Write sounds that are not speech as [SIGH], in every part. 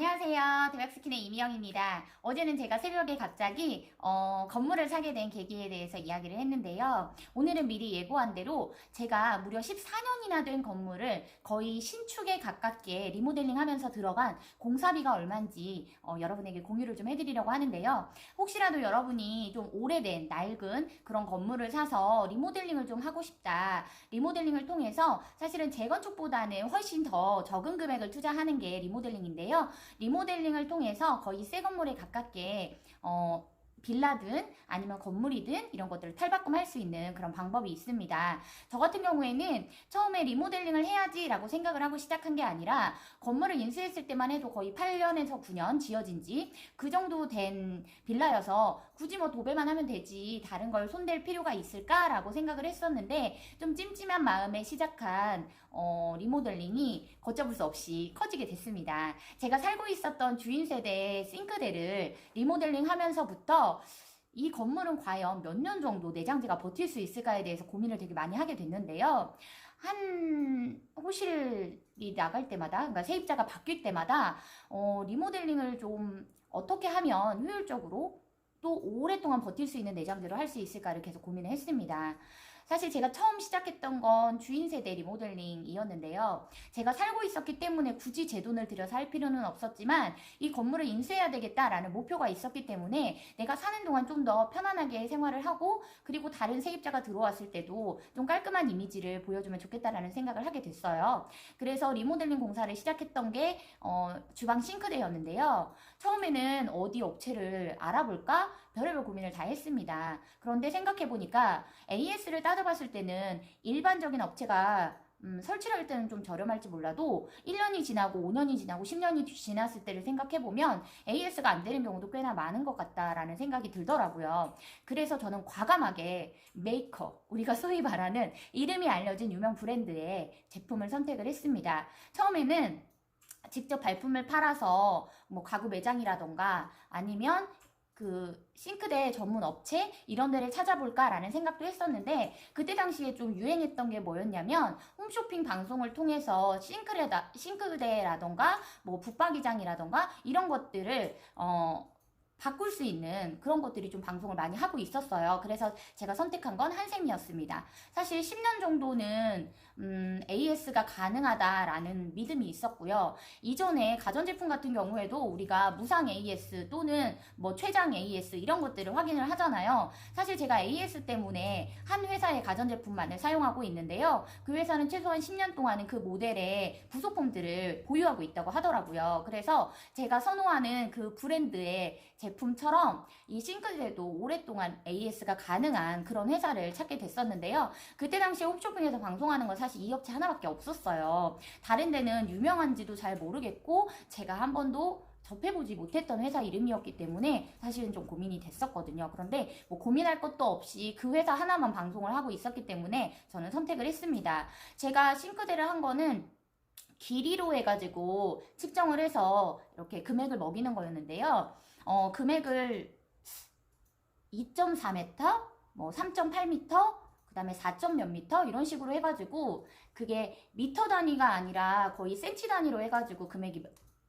안녕하세요. 대박스킨의 이미영입니다. 어제는 제가 새벽에 갑자기 어, 건물을 사게 된 계기에 대해서 이야기를 했는데요. 오늘은 미리 예고한 대로 제가 무려 14년이나 된 건물을 거의 신축에 가깝게 리모델링 하면서 들어간 공사비가 얼마인지 어, 여러분에게 공유를 좀 해드리려고 하는데요. 혹시라도 여러분이 좀 오래된 낡은 그런 건물을 사서 리모델링을 좀 하고 싶다. 리모델링을 통해서 사실은 재건축보다는 훨씬 더 적은 금액을 투자하는 게 리모델링인데요. 리모델링을 통해서 거의 새 건물에 가깝게 어, 빌라든 아니면 건물이든 이런 것들을 탈바꿈할 수 있는 그런 방법이 있습니다. 저 같은 경우에는 처음에 리모델링을 해야지라고 생각을 하고 시작한 게 아니라 건물을 인수했을 때만 해도 거의 8년에서 9년 지어진 지 그 정도 된 빌라여서 굳이 뭐 도배만 하면 되지 다른 걸 손댈 필요가 있을까라고 생각을 했었는데 좀 찜찜한 마음에 시작한 어, 리모델링이 걷잡을 수 없이 커지게 됐습니다. 제가 살고 있었던 주인 세대의 싱크대를 리모델링 하면서부터 이 건물은 과연 몇 년 정도 내장재가 버틸 수 있을까에 대해서 고민을 되게 많이 하게 됐는데요. 한 호실이 나갈 때마다, 그러니까 세입자가 바뀔 때마다 어, 리모델링을 좀 어떻게 하면 효율적으로 또 오랫동안 버틸 수 있는 내장재로 할 수 있을까를 계속 고민을 했습니다. 사실 제가 처음 시작했던 건 주인 세대 리모델링이었는데요. 제가 살고 있었기 때문에 굳이 제 돈을 들여서 할 필요는 없었지만 이 건물을 인수해야 되겠다라는 목표가 있었기 때문에 내가 사는 동안 좀 더 편안하게 생활을 하고 그리고 다른 세입자가 들어왔을 때도 좀 깔끔한 이미지를 보여주면 좋겠다라는 생각을 하게 됐어요. 그래서 리모델링 공사를 시작했던 게 어, 주방 싱크대였는데요. 처음에는 어디 업체를 알아볼까 별의별 고민을 다 했습니다. 그런데 생각해 보니까 AS를 따져봤을 때는 일반적인 업체가 음, 설치를 할 때는 좀 저렴할지 몰라도 1년이 지나고 5년이 지나고 10년이 지났을 때를 생각해보면 AS가 안 되는 경우도 꽤나 많은 것 같다라는 생각이 들더라고요. 그래서 저는 과감하게 메이커, 우리가 소위 말하는 이름이 알려진 유명 브랜드의 제품을 선택을 했습니다. 처음에는 직접 발품을 팔아서 뭐 가구 매장이라던가 아니면 그 싱크대 전문 업체 이런 데를 찾아볼까라는 생각도 했었는데 그때 당시에 좀 유행했던 게 뭐였냐면 홈쇼핑 방송을 통해서 싱크대다 싱크대라던가 뭐 붙박이장이라던가 이런 것들을 어 바꿀 수 있는 그런 것들이 좀 방송을 많이 하고 있었어요. 그래서 제가 선택한 건 한샘이었습니다. 사실 10년 정도는 음, AS가 가능하다라는 믿음이 있었고요. 이전에 가전제품 같은 경우에도 우리가 무상 AS 또는 뭐 최장 AS 이런 것들을 확인을 하잖아요. 사실 제가 AS 때문에 한 회사의 가전제품만을 사용하고 있는데요. 그 회사는 최소한 10년 동안은 그 모델의 부속품들을 보유하고 있다고 하더라고요. 그래서 제가 선호하는 그 브랜드의 제 품처럼 이 싱크대도 오랫동안 AS가 가능한 그런 회사를 찾게 됐었는데요. 그때 당시에 홈쇼핑에서 방송하는 건 사실 이 업체 하나밖에 없었어요. 다른 데는 유명한지도 잘 모르겠고 제가 한 번도 접해보지 못했던 회사 이름이었기 때문에 사실은 좀 고민이 됐었거든요. 그런데 뭐 고민할 것도 없이 그 회사 하나만 방송을 하고 있었기 때문에 저는 선택을 했습니다. 제가 싱크대를 한 거는 길이로 해가지고 측정을 해서 이렇게 금액을 먹이는 거였는데요. 어, 금액을 2.4m, 뭐 3.8m, 그 다음에 4점 몇 미터 이런 식으로 해가지고 그게 미터 단위가 아니라 거의 센치 단위로 해가지고 금액이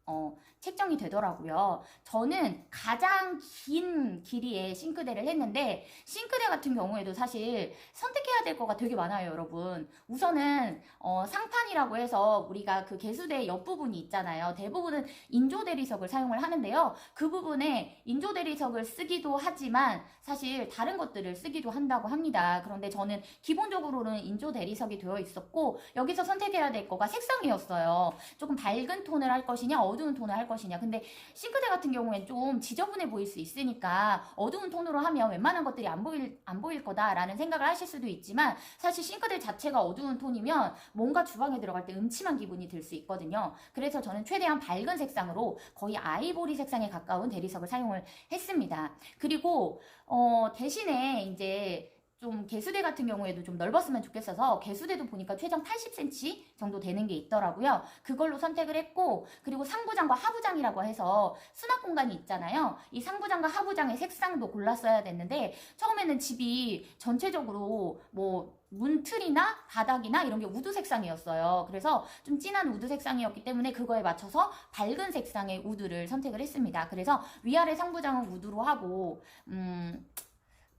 어, 책정이 되더라고요. 저는 가장 긴 길이의 싱크대를 했는데, 싱크대 같은 경우에도 사실 선택해야 될 거가 되게 많아요, 여러분. 우선은, 어, 상판이라고 해서 우리가 그 개수대 옆 부분이 있잖아요. 대부분은 인조 대리석을 사용을 하는데요. 그 부분에 인조 대리석을 쓰기도 하지만, 사실 다른 것들을 쓰기도 한다고 합니다. 그런데 저는 기본적으로는 인조 대리석이 되어 있었고, 여기서 선택해야 될 거가 색상이었어요. 조금 밝은 톤을 할 것이냐, 어두운 톤을 할 것이냐. 근데 싱크대 같은 경우엔 좀 지저분해 보일 수 있으니까 어두운 톤으로 하면 웬만한 것들이 안 보일, 안 보일 거다라는 생각을 하실 수도 있지만 사실 싱크대 자체가 어두운 톤이면 뭔가 주방에 들어갈 때 음침한 기분이 들 수 있거든요. 그래서 저는 최대한 밝은 색상으로 거의 아이보리 색상에 가까운 대리석을 사용을 했습니다. 그리고, 어, 대신에 이제 좀 개수대 같은 경우에도 좀 넓었으면 좋겠어서 개수대도 보니까 최장 80cm 정도 되는 게 있더라고요. 그걸로 선택을 했고 그리고 상부장과 하부장이라고 해서 수납 공간이 있잖아요. 이 상부장과 하부장의 색상도 골랐어야 됐는데 처음에는 집이 전체적으로 뭐 문틀이나 바닥이나 이런 게 우드 색상이었어요. 그래서 좀 진한 우드 색상이었기 때문에 그거에 맞춰서 밝은 색상의 우드를 선택을 했습니다. 그래서 위아래 상부장은 우드로 하고 음,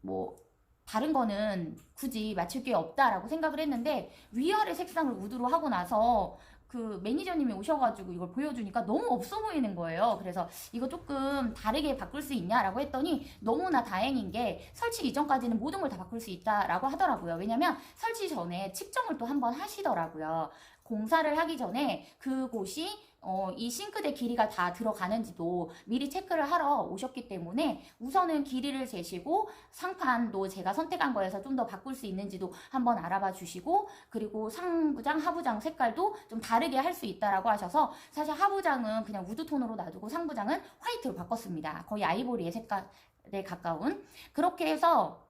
뭐 다른 거는 굳이 맞출 게 없다라고 생각을 했는데 위아래 색상을 우드로 하고 나서 그 매니저님이 오셔가지고 이걸 보여주니까 너무 없어 보이는 거예요. 그래서 이거 조금 다르게 바꿀 수 있냐라고 했더니 너무나 다행인 게 설치 이전까지는 모든 걸 다 바꿀 수 있다라고 하더라고요. 왜냐면 설치 전에 측정을 또 한번 하시더라고요. 공사를 하기 전에 그곳이 어, 이 싱크대 길이가 다 들어가는지도 미리 체크를 하러 오셨기 때문에 우선은 길이를 재시고 상판도 제가 선택한 거에서 좀 더 바꿀 수 있는지도 한번 알아봐 주시고 그리고 상부장, 하부장 색깔도 좀 다르게 할 수 있다라고 하셔서 사실 하부장은 그냥 우드 톤으로 놔두고 상부장은 화이트로 바꿨습니다. 거의 아이보리의 색깔에 가까운 그렇게 해서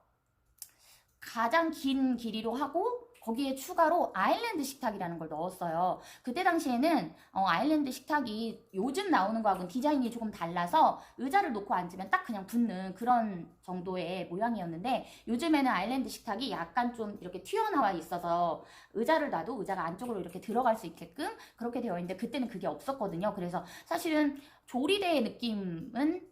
가장 긴 길이로 하고 거기에 추가로 아일랜드 식탁이라는 걸 넣었어요. 그때 당시에는 어, 아일랜드 식탁이 요즘 나오는 거하고는 디자인이 조금 달라서 의자를 놓고 앉으면 딱 그냥 붙는 그런 정도의 모양이었는데 요즘에는 아일랜드 식탁이 약간 좀 이렇게 튀어나와 있어서 의자를 놔도 의자가 안쪽으로 이렇게 들어갈 수 있게끔 그렇게 되어 있는데 그때는 그게 없었거든요. 그래서 사실은 조리대의 느낌은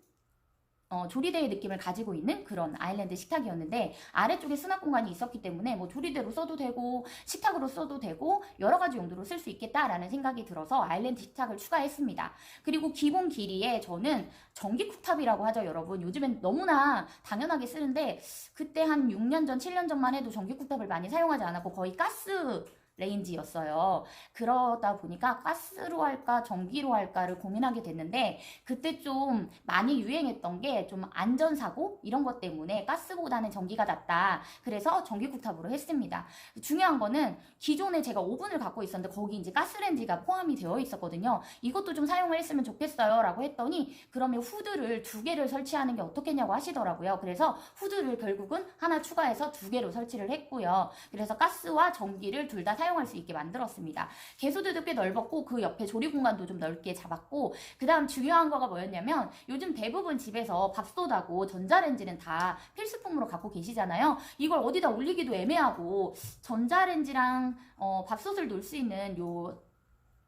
어, 조리대의 느낌을 가지고 있는 그런 아일랜드 식탁이었는데 아래쪽에 수납 공간이 있었기 때문에 뭐 조리대로 써도 되고 식탁으로 써도 되고 여러 가지 용도로 쓸 수 있겠다라는 생각이 들어서 아일랜드 식탁을 추가했습니다. 그리고 기본 길이에 저는 전기 쿡탑이라고 하죠, 여러분. 요즘엔 너무나 당연하게 쓰는데 그때 한 6년 전, 7년 전만 해도 전기 쿡탑을 많이 사용하지 않았고 거의 가스 레인지였어요. 그러다 보니까 가스로 할까 전기로 할까를 고민하게 됐는데 그때 좀 많이 유행했던 게 좀 안전사고 이런 것 때문에 가스보다는 전기가 낫다. 그래서 전기쿡탑으로 했습니다. 중요한 거는 기존에 제가 오븐을 갖고 있었는데 거기 이제 가스레인지가 포함이 되어 있었거든요. 이것도 좀 사용을 했으면 좋겠어요. 라고 했더니 그러면 후드를 두 개를 설치하는 게 어떻겠냐고 하시더라고요. 그래서 후드를 결국은 하나 추가해서 두 개로 설치를 했고요. 그래서 가스와 전기를 둘 다 사용 할 수 있게 만들었습니다. 개수대도 꽤 넓었고 그 옆에 조리 공간도 좀 넓게 잡았고 그 다음 중요한 거가 뭐였냐면 요즘 대부분 집에서 밥솥하고 전자레인지는 다 필수품으로 갖고 계시잖아요. 이걸 어디다 올리기도 애매하고 전자레인지랑 어, 밥솥을 놓을 수 있는 요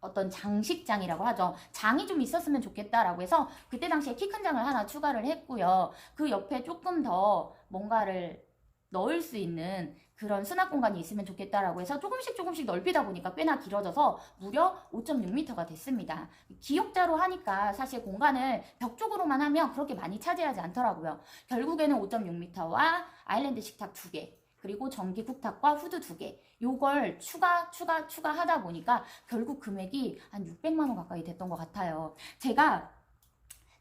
어떤 장식장이라고 하죠. 장이 좀 있었으면 좋겠다라고 해서 그때 당시에 키 큰 장을 하나 추가를 했고요. 그 옆에 조금 더 뭔가를 넣을 수 있는 그런 수납 공간이 있으면 좋겠다라고 해서 조금씩 조금씩 넓히다 보니까 꽤나 길어져서 무려 5.6m가 됐습니다. 기역자로 하니까 사실 공간을 벽 쪽으로만 하면 그렇게 많이 차지하지 않더라고요. 결국에는 5.6m와 아일랜드 식탁 2개, 그리고 전기 쿡탑과 후드 2개. 요걸 추가, 추가, 추가하다 보니까 결국 금액이 한 600만 원 가까이 됐던 것 같아요. 제가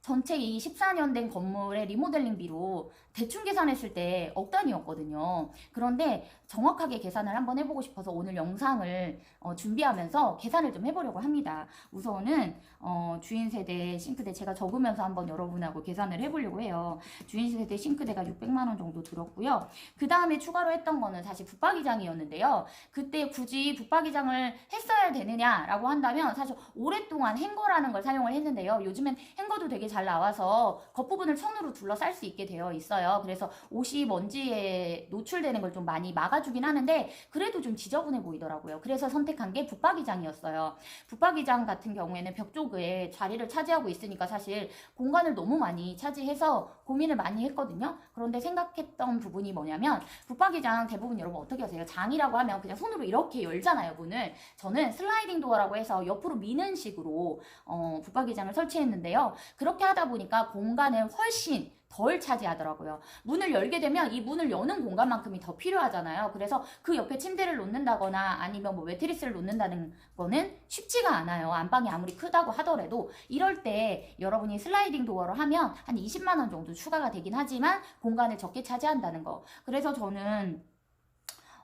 전체 이 14년 된 건물의 리모델링비로 대충 계산했을 때 억 단위였거든요. 그런데 정확하게 계산을 한번 해보고 싶어서 오늘 영상을 어, 준비하면서 계산을 좀 해보려고 합니다. 우선은 어, 주인 세대 싱크대 제가 적으면서 한번 여러분하고 계산을 해보려고 해요. 주인 세대 싱크대가 600만 원 정도 들었고요. 그 다음에 추가로 했던 거는 사실 붙박이장이었는데요. 그때 굳이 붙박이장을 했어야 되느냐라고 한다면 사실 오랫동안 행거라는 걸 사용을 했는데요. 요즘엔 행거도 되게 잘 나와서 겉부분을 천으로 둘러쌀 수 있게 되어 있어요. 그래서 옷이 먼지에 노출되는 걸 좀 많이 막아주긴 하는데 그래도 좀 지저분해 보이더라고요. 그래서 선택한 게 붙박이장이었어요. 붙박이장 같은 경우에는 벽 쪽에 자리를 차지하고 있으니까 사실 공간을 너무 많이 차지해서 고민을 많이 했거든요. 그런데 생각했던 부분이 뭐냐면 붙박이장 대부분 여러분 어떻게 하세요? 장이라고 하면 그냥 손으로 이렇게 열잖아요, 문을. 저는 슬라이딩 도어라고 해서 옆으로 미는 식으로 어, 붙박이장을 설치했는데요. 그렇게 하다 보니까 공간을 훨씬 덜 차지하더라고요. 문을 열게 되면 이 문을 여는 공간만큼이 더 필요하잖아요. 그래서 그 옆에 침대를 놓는다거나 아니면 뭐 매트리스를 놓는다는 거는 쉽지가 않아요. 안방이 아무리 크다고 하더라도 이럴 때 여러분이 슬라이딩 도어로 하면 한 20만 원 정도 추가가 되긴 하지만 공간을 적게 차지한다는 거. 그래서 저는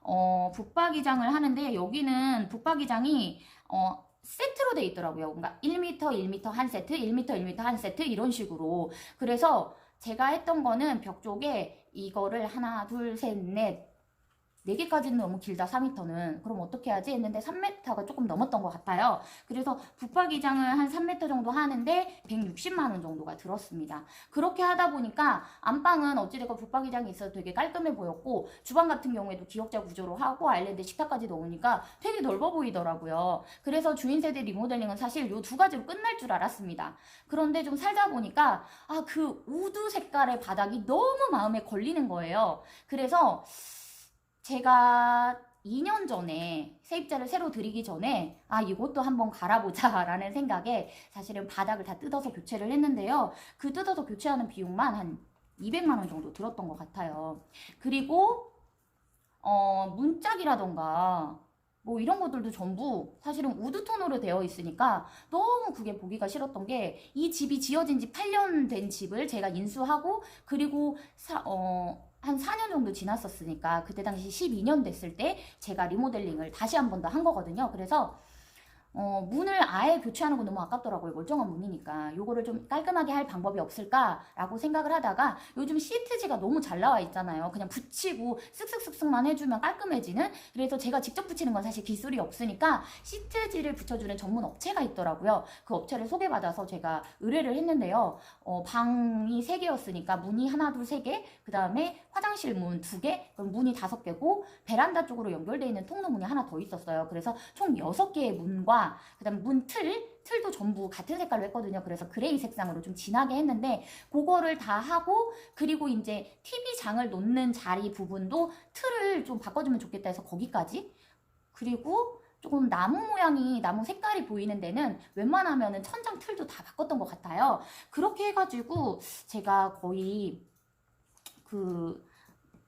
어, 붙박이장을 하는데 여기는 붙박이장이 어, 세트로 돼 있더라고요. 그러니까 1m, 1m 한 세트, 1m, 1m 한 세트 이런 식으로. 그래서 제가 했던 거는 벽 쪽에 이거를 하나, 둘, 셋, 넷, 4개까지는 너무 길다 4m는. 그럼 어떻게 하지? 했는데 3m가 조금 넘었던 것 같아요. 그래서 붙박이장을 한 3m 정도 하는데 160만 원 정도가 들었습니다. 그렇게 하다 보니까 안방은 어찌됐건 붙박이장이 있어도 되게 깔끔해 보였고 주방 같은 경우에도 기역자 구조로 하고 아일랜드 식탁까지 넣으니까 되게 넓어 보이더라고요. 그래서 주인 세대 리모델링은 사실 요 두 가지로 끝날 줄 알았습니다. 그런데 좀 살다 보니까 아 그 우드 색깔의 바닥이 너무 마음에 걸리는 거예요. 그래서 제가 2년 전에 세입자를 새로 드리기 전에 아 이것도 한번 갈아보자 라는 생각에 사실은 바닥을 다 뜯어서 교체를 했는데요. 그 뜯어서 교체하는 비용만 한 200만 원 정도 들었던 것 같아요. 그리고 어 문짝이라던가 뭐 이런 것들도 전부 사실은 우드톤으로 되어 있으니까 너무 그게 보기가 싫었던 게 이 집이 지어진 지 8년 된 집을 제가 인수하고 그리고 사, 어, 한 4년 정도 지났었으니까 그때 당시 12년 됐을 때 제가 리모델링을 다시 한 번 더 한 거거든요. 그래서 어, 문을 아예 교체하는 건 너무 아깝더라고요. 멀쩡한 문이니까. 요거를 좀 깔끔하게 할 방법이 없을까라고 생각을 하다가 요즘 시트지가 너무 잘 나와 있잖아요. 그냥 붙이고 쓱쓱쓱쓱만 해주면 깔끔해지는. 그래서 제가 직접 붙이는 건 사실 기술이 없으니까 시트지를 붙여주는 전문 업체가 있더라고요. 그 업체를 소개받아서 제가 의뢰를 했는데요. 어, 방이 세개였으니까 문이 하나, 둘, 세 개, 그 다음에 화장실 문 두 개, 그럼 문이 다섯 개고 베란다 쪽으로 연결되어 있는 통로 문이 하나 더 있었어요. 그래서 총 여섯 개의 문과 그다음 문 틀, 틀도 전부 같은 색깔로 했거든요. 그래서 그레이 색상으로 좀 진하게 했는데 그거를 다 하고 그리고 이제 TV 장을 놓는 자리 부분도 틀을 좀 바꿔주면 좋겠다 해서 거기까지 그리고 조금 나무 모양이 나무 색깔이 보이는 데는 웬만하면은 천장 틀도 다 바꿨던 것 같아요. 그렇게 해가지고 제가 거의 그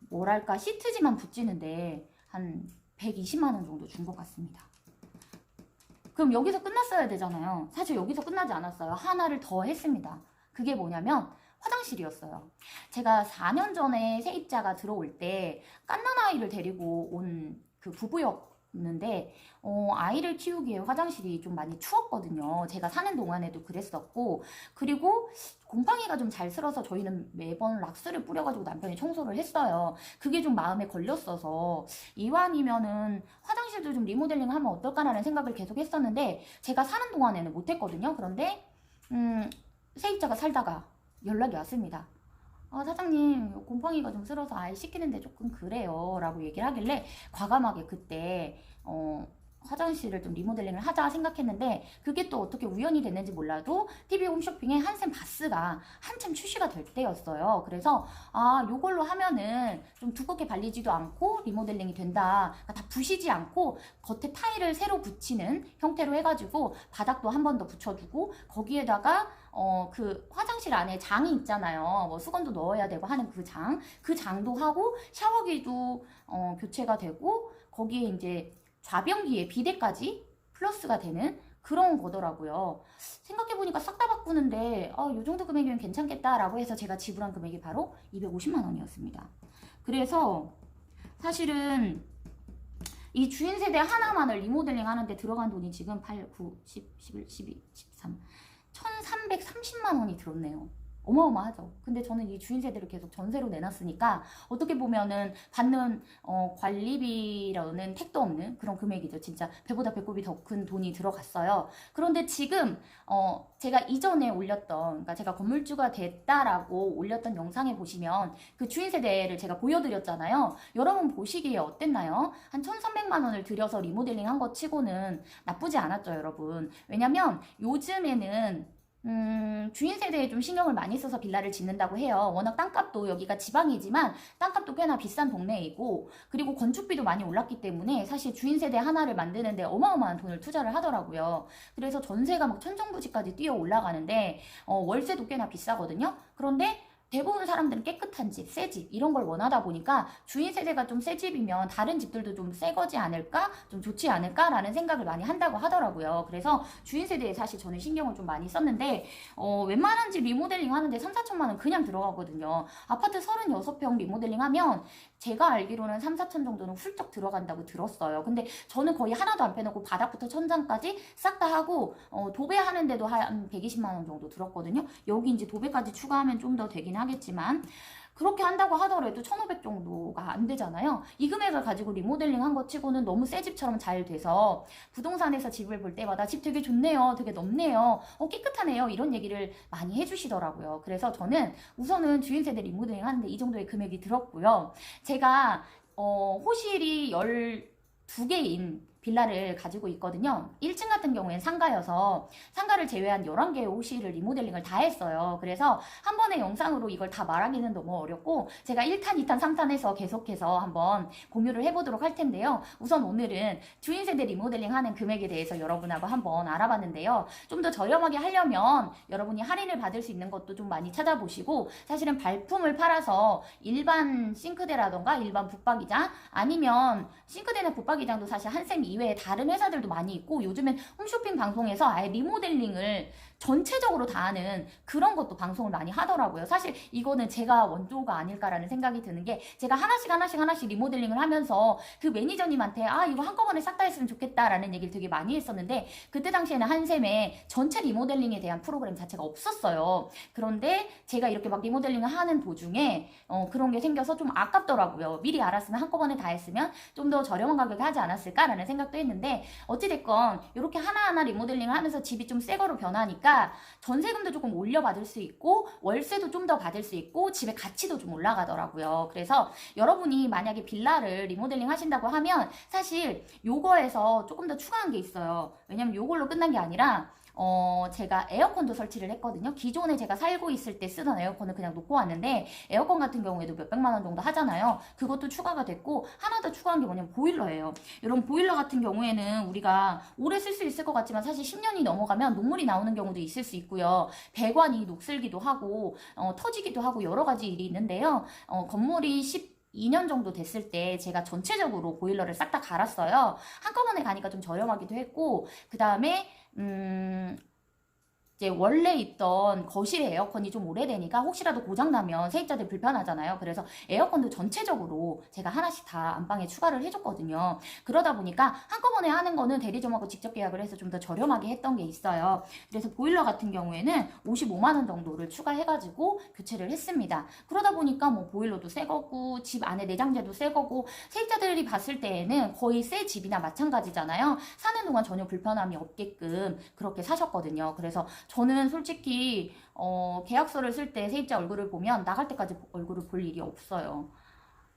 뭐랄까 시트지만 붙이는데 한 120만 원 정도 준 것 같습니다. 그럼 여기서 끝났어야 되잖아요. 사실 여기서 끝나지 않았어요. 하나를 더 했습니다. 그게 뭐냐면 화장실이었어요. 제가 4년 전에 세입자가 들어올 때 깐난 아이를 데리고 온 그 부부 였는데 어, 아이를 키우기에 화장실이 좀 많이 추웠거든요. 제가 사는 동안에도 그랬었고 그리고 곰팡이가 좀잘 쓸어서 저희는 매번 락스를 뿌려가지고 남편이 청소를 했어요. 그게 좀 마음에 걸렸어서 이왕이면은 화장실도 좀 리모델링 하면 어떨까라는 생각을 계속 했었는데 제가 사는 동안에는 못했거든요. 그런데 음, 세입자가 살다가 연락이 왔습니다. 아, 사장님, 곰팡이가 좀 쓸어서 아이 씻기는데 조금 그래요. 라고 얘기를 하길래 과감하게 그때, 어, 화장실을 좀 리모델링을 하자 생각했는데 그게 또 어떻게 우연이 됐는지 몰라도 TV 홈쇼핑에 한샘 바스가 한참 출시가 될 때였어요. 그래서 아 요걸로 하면은 좀 두껍게 발리지도 않고 리모델링이 된다. 그러니까 다 부시지 않고 겉에 타일을 새로 붙이는 형태로 해가지고 바닥도 한 번 더 붙여주고 거기에다가 어 그 화장실 안에 장이 있잖아요. 뭐 수건도 넣어야 되고 하는 그 장, 그 장도 하고 샤워기도 어 교체가 되고 거기에 이제 좌변기에 비대까지 플러스가 되는 그런 거더라고요. 생각해보니까 싹 다 바꾸는데, 아, 요 정도 금액이면 괜찮겠다라고 해서 제가 지불한 금액이 바로 250만 원이었습니다. 그래서 사실은 이 주인 세대 하나만을 리모델링 하는데 들어간 돈이 지금 8, 9, 10, 11, 12, 13, 1330만 원이 들었네요. 어마어마하죠. 근데 저는 이 주인 세대를 계속 전세로 내놨으니까 어떻게 보면은 받는 어, 관리비라는 택도 없는 그런 금액이죠. 진짜 배보다 배꼽이 더 큰 돈이 들어갔어요. 그런데 지금 어, 제가 이전에 올렸던 그러니까 제가 건물주가 됐다라고 올렸던 영상에 보시면 그 주인 세대를 제가 보여드렸잖아요. 여러분 보시기에 어땠나요? 한 1,300만 원을 들여서 리모델링 한것 치고는 나쁘지 않았죠, 여러분. 왜냐면 요즘에는 음, 주인 세대에 좀 신경을 많이 써서 빌라를 짓는다고 해요. 워낙 땅값도 여기가 지방이지만 땅값도 꽤나 비싼 동네이고 그리고 건축비도 많이 올랐기 때문에 사실 주인 세대 하나를 만드는데 어마어마한 돈을 투자를 하더라고요. 그래서 전세가 막 천정부지까지 뛰어 올라가는데 어, 월세도 꽤나 비싸거든요. 그런데 대부분 사람들은 깨끗한 집, 새 집, 이런 걸 원하다 보니까 주인 세대가 좀 새 집이면 다른 집들도 좀 새 거지 않을까? 좀 좋지 않을까라는 생각을 많이 한다고 하더라고요. 그래서 주인 세대에 사실 저는 신경을 좀 많이 썼는데, 어, 웬만한 집 리모델링 하는데 3, 4천만 원 그냥 들어가거든요. 아파트 36평 리모델링 하면 제가 알기로는 3, 4천 정도는 훌쩍 들어간다고 들었어요. 근데 저는 거의 하나도 안 빼놓고 바닥부터 천장까지 싹 다 하고, 어, 도배하는데도 한 120만 원 정도 들었거든요. 여기 이제 도배까지 추가하면 좀 더 되긴 하겠지만 그렇게 한다고 하더라도 1,500 정도가 안 되잖아요. 이 금액을 가지고 리모델링 한 것 치고는 너무 새 집처럼 잘 돼서 부동산에서 집을 볼 때마다 집 되게 좋네요. 되게 넓네요. 어, 깨끗하네요. 이런 얘기를 많이 해주시더라고요. 그래서 저는 우선은 주인 세대 리모델링 하는데 이 정도의 금액이 들었고요. 제가 어, 호실이 12개인 빌라를 가지고 있거든요. 1층 같은 경우엔 상가여서 상가를 제외한 11개의 호실을 리모델링을 다 했어요. 그래서 한 번의 영상으로 이걸 다 말하기는 너무 어렵고 제가 1탄, 2탄, 3탄에서 계속해서 한번 공유를 해보도록 할 텐데요. 우선 오늘은 주인 세대 리모델링 하는 금액에 대해서 여러분하고 한번 알아봤는데요. 좀 더 저렴하게 하려면 여러분이 할인을 받을 수 있는 것도 좀 많이 찾아보시고 사실은 발품을 팔아서 일반 싱크대라던가 일반 붙박이장 아니면 싱크대나 붙박이장도 사실 한샘 이 외에 다른 회사들도 많이 있고 요즘엔 홈쇼핑 방송에서 아예 리모델링을 전체적으로 다 하는 그런 것도 방송을 많이 하더라고요. 사실 이거는 제가 원조가 아닐까라는 생각이 드는 게 제가 하나씩 하나씩 하나씩 리모델링을 하면서 그 매니저님한테 아 이거 한꺼번에 싹 다 했으면 좋겠다라는 얘기를 되게 많이 했었는데 그때 당시에는 한샘에 전체 리모델링에 대한 프로그램 자체가 없었어요. 그런데 제가 이렇게 막 리모델링을 하는 도중에 어, 그런 게 생겨서 좀 아깝더라고요. 미리 알았으면 한꺼번에 다 했으면 좀 더 저렴한 가격에 하지 않았을까라는 생각도 했는데 어찌됐건 이렇게 하나하나 리모델링을 하면서 집이 좀 새 거로 변하니까 전세금도 조금 올려받을 수 있고 월세도 좀 더 받을 수 있고 집의 가치도 좀 올라가더라고요. 그래서 여러분이 만약에 빌라를 리모델링 하신다고 하면 사실 요거에서 조금 더 추가한 게 있어요. 왜냐면 요걸로 끝난 게 아니라 어, 제가 에어컨도 설치를 했거든요. 기존에 제가 살고 있을 때 쓰던 에어컨을 그냥 놓고 왔는데, 에어컨 같은 경우에도 몇백만 원 정도 하잖아요. 그것도 추가가 됐고, 하나 더 추가한 게 뭐냐면 보일러예요. 이런 보일러 같은 경우에는 우리가 오래 쓸 수 있을 것 같지만 사실 10년이 넘어가면 녹물이 나오는 경우도 있을 수 있고요. 배관이 녹슬기도 하고, 어, 터지기도 하고 여러 가지 일이 있는데요. 어, 건물이 10 2년 정도 됐을 때 제가 전체적으로 보일러를 싹 다 갈았어요. 한꺼번에 가니까 좀 저렴하기도 했고, 그 다음에, 음, 이제 원래 있던 거실에 에어컨이 좀 오래되니까 혹시라도 고장나면 세입자들 불편하잖아요. 그래서 에어컨도 전체적으로 제가 하나씩 다 안방에 추가를 해줬거든요. 그러다 보니까 한꺼번에 하는 거는 대리점하고 직접 계약을 해서 좀 더 저렴하게 했던 게 있어요. 그래서 보일러 같은 경우에는 55만원 정도를 추가해가지고 교체를 했습니다. 그러다 보니까 뭐 보일러도 새 거고 집 안에 내장재도 새 거고 세입자들이 봤을 때에는 거의 새 집이나 마찬가지잖아요. 사는 동안 전혀 불편함이 없게끔 그렇게 사셨거든요. 그래서 저는 솔직히 어, 계약서를 쓸 때 세입자 얼굴을 보면 나갈 때까지 얼굴을 볼 일이 없어요.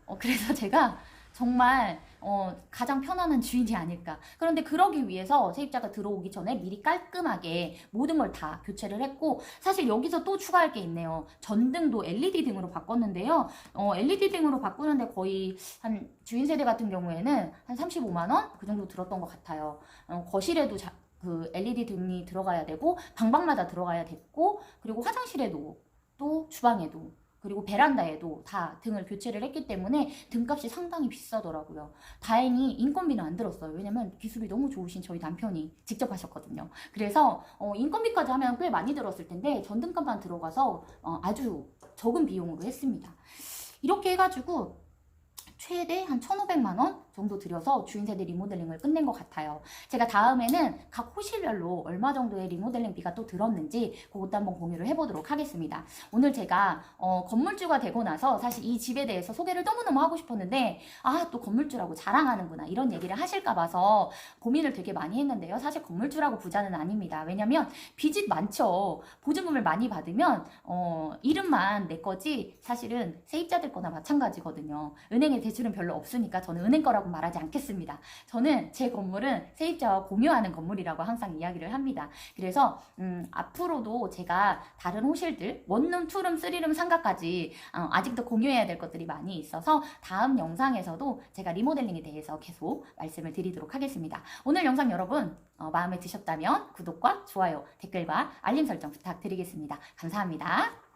어, 그래서 [LAUGHS] 제가 정말 어, 가장 편안한 주인이 아닐까. 그런데 그러기 위해서 세입자가 들어오기 전에 미리 깔끔하게 모든 걸 다 교체를 했고 사실 여기서 또 추가할 게 있네요. 전등도 LED 등으로 바꿨는데요. 어, LED 등으로 바꾸는데 거의 한 주인 세대 같은 경우에는 한 35만 원 그 정도 들었던 것 같아요. 어, 거실에도 자, 그 LED 등이 들어가야 되고 방방마다 들어가야 됐고 그리고 화장실에도 또 주방에도 그리고 베란다에도 다 등을 교체를 했기 때문에 등값이 상당히 비싸더라고요. 다행히 인건비는 안 들었어요. 왜냐면 기술이 너무 좋으신 저희 남편이 직접 하셨거든요. 그래서 어, 인건비까지 하면 꽤 많이 들었을 텐데 전등값만 들어가서 어, 아주 적은 비용으로 했습니다. 이렇게 해가지고 최대 한 1,500만 원 정도 들여서 주인 세대 리모델링을 끝낸 것 같아요. 제가 다음에는 각 호실별로 얼마 정도의 리모델링비가 또 들었는지 그것도 한번 공유를 해보도록 하겠습니다. 오늘 제가 어, 건물주가 되고 나서 사실 이 집에 대해서 소개를 너무너무 하고 싶었는데 아 또 건물주라고 자랑하는구나 이런 얘기를 하실까 봐서 고민을 되게 많이 했는데요. 사실 건물주라고 부자는 아닙니다. 왜냐면 빚이 많죠. 보증금을 많이 받으면 어, 이름만 내 거지 사실은 세입자들 거나 마찬가지거든요. 은행에 대출은 별로 없으니까 저는 은행 거라고 말하지 않겠습니다. 저는 제 건물은 세입자와 공유하는 건물이라고 항상 이야기를 합니다. 그래서 음, 앞으로도 제가 다른 호실들 원룸, 투룸, 쓰리룸, 상가까지 어, 아직도 공유해야 될 것들이 많이 있어서 다음 영상에서도 제가 리모델링에 대해서 계속 말씀을 드리도록 하겠습니다. 오늘 영상 여러분 어, 마음에 드셨다면 구독과 좋아요, 댓글과 알림 설정 부탁드리겠습니다. 감사합니다.